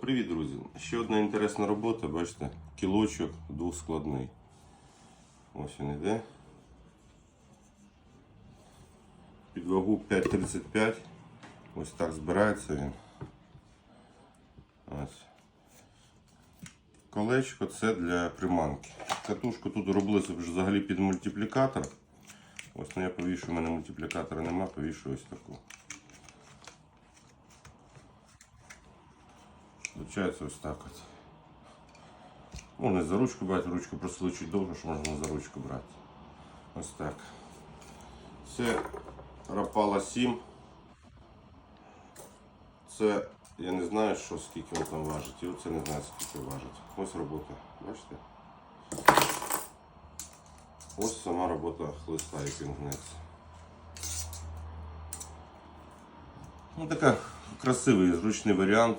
Привіт, друзі! Ще одна інтересна робота, бачите, кілочок двохскладний. Ось він іде. Під вагу 5,35. Ось так збирається він. Ось. Колечко це для приманки. Катушку тут робилося взагалі під мультиплікатор. Ось ну я повішу, у мене мультиплікатора нема, повішу ось таку. Получається ось так от. Можна за ручку брати, ручку просто чуть довго, що можна за ручку брати. Ось так. Це Rapala 7. Це я не знаю, що скільки він там важить. І оце не знаю скільки важить. Ось робота. Бачите? Ось сама робота хлиста, як гнеться. Ну така красивий, зручний варіант.